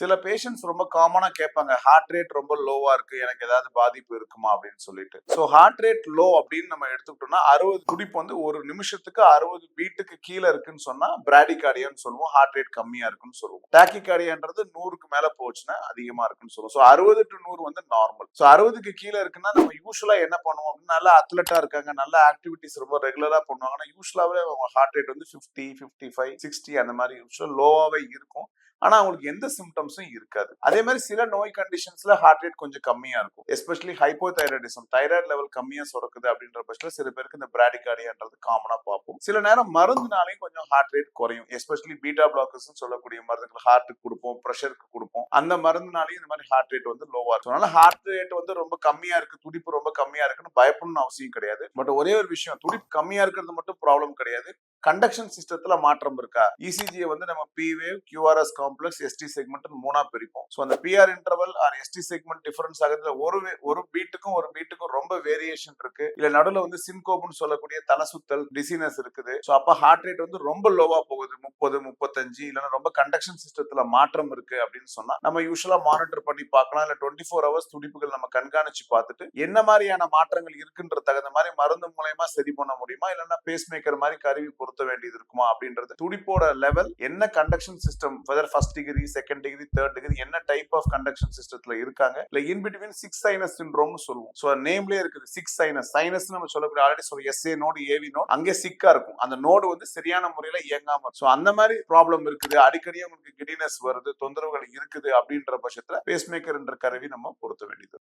சில பேஷண்ட்ஸ் ரொம்ப காமனா கேட்பாங்க ஹார்ட் ரேட் ரொம்ப லோவா இருக்கு எனக்கு ஏதாவது பாதிப்பு இருக்குமா? அப்படின்னு சொல்லிட்டு. ஸோ ஹார்ட் ரேட் லோ அப்படின்னு நம்ம எடுத்துக்கிட்டோம்னா அறுபது துடிப்பு வந்து ஒரு நிமிஷத்துக்கு அறுபது பீட்டுக்கு கீழே இருக்குன்னு சொன்னா பிராடிகார்டியான்னு சொல்லுவோம் ஹார்ட் ரேட் கம்மியா இருக்குன்னு சொல்லுவோம். டாக்கிகார்டியான்றது நூறுக்கு மேல போச்சுன்னா அதிகமா இருக்குன்னு சொல்லுவோம். ஸோ அறுபது டு நூறு வந்து நார்மல் ஸோ அறுபதுக்கு கீழே இருக்குன்னா நம்ம யூஸ்வலா என்ன பண்ணுவோம் அப்படின்னா நல்லா அத்லட்டா இருக்காங்க நல்ல ஆக்டிவிட்டிஸ் ரொம்ப ரெகுலரா பண்ணுவாங்கன்னா யூஸ்வலாவே அவங்க ஹார்ட் ரேட் வந்து ஃபிஃப்டி ஃபிஃப்டி ஃபைவ் சிக்ஸ்டி அந்த மாதிரி யூஸ்வல் லோவாவே இருக்கும். ஆனா அவங்களுக்கு எந்த சிம்டம்ஸும் இருக்காது. அதே மாதிரி சில நோய் கண்டிஷன்ஸ்ல ஹார்ட் ரேட் கொஞ்சம் கம்மியா இருக்கும். எஸ்பெஷலி ஹைப்போதைராய்டிசம் தைராய்டு லெவல் கம்மியா சுரக்குது அப்படின்ற பட்சத்தில் சில பேருக்கு இந்த பிராடிகார்டியான்றது காமனா பார்ப்போம். சில நேரம் மருந்துனாலையும் கொஞ்சம் ஹார்ட் ரேட் குறையும். எஸ்பெஷலி பீட்டா பிளாக்கர்ஸ் சொல்லக்கூடிய மருந்துகள் ஹார்ட்டுக்கு கொடுப்போம் ப்ரெஷருக்கு கொடுப்போம். அந்த மருந்துனாலையும் இந்த மாதிரி ஹார்ட் ரேட் வந்து லோவா இருக்கும். அதனால ஹார்ட் ரேட் வந்து ரொம்ப கம்மியா இருக்கு துடிப்பு ரொம்ப கம்மியா இருக்குன்னு பயப்படணும்னு அவசியம் கிடையாது. பட் ஒரே ஒரு விஷயம் துடிப்பு கம்மியா இருக்கிறது மட்டும் ப்ராப்ளம் கிடையாது. கண்டக்ஷன் சிஸ்டத்துல மாற்றம் இருக்கா? இசிஜியை வந்து நம்ம P wave QRS complex ST segment மூணா பிரிப்போம். ஸோ அந்த PR interval or ST segment difference ஆகுதுல ஒரு ஒரு பீட்டுக்கும் ஒரு பீட்டுக்கும் ரொம்ப வேரியேஷன் இருக்கு. இல்ல நடுவில் வந்து சின்கோப்னு சொல்லக்கூடிய தலை சுத்தல் டிசினஸ் இருக்குது. ஸோ அப்போ ஹார்ட் ரேட் வந்து ரொம்ப லோவா போகுது. முப்பது முப்பத்தஞ்சு இல்லைன்னா ரொம்ப கண்டக்ஷன் சிஸ்டத்துல மாற்றம் இருக்கு அப்படின்னு சொன்னா நம்ம யூஸ்வலா மானிட்டர் பண்ணி பார்க்கலாம். இல்ல டுவெண்ட்டி ஃபோர் ஹவர்ஸ் துடிப்புகள் நம்ம கண்காணிச்சு பார்த்துட்டு என்ன மாதிரியான மாற்றங்கள் இருக்குன்ற தகுந்த மாதிரி மருந்து மூலயமா சரி பண்ண முடியுமா? இல்லைன்னா பேஸ் மேக்கர் மாதிரி கருவி பொருத்த வேண்டியது இருக்குமா அப்படின்றது. துடிப்போட லெவல் என்ன conduction system whether first degree second degree third degree என்ன டைப் ஆஃப் கண்டக்ஷன் சிஸ்டத்துல இருக்காங்க. இல்ல இன் பிட்வீன் சிக்ஸ் சைனஸ் சின்ரோம்னு சொல்லுவோம். ஸோ நேம்லயே இருக்குது சிக்ஸ் சைனஸ் சைனஸ் நம்ம சொல்லக்கூடிய ஆல்ரெடி சொல்ல எஸ்ஏ நோடு ஏவி நோட் அங்கே சிக்கா இருக்கும். அந்த நோடு வந்து சரியான முறையில இயங்காம ஸோ அந்த மாதிரி ப்ராப்ளம் இருக்குது. அடிக்கடி உங்களுக்கு கிடினஸ் வருது தொந்தரவுகள் இருக்குது அப்படின்ற பட்சத்துல பேஸ்மேக்கர் என்ற கருவி நம்ம பொருத்த வேண்டியது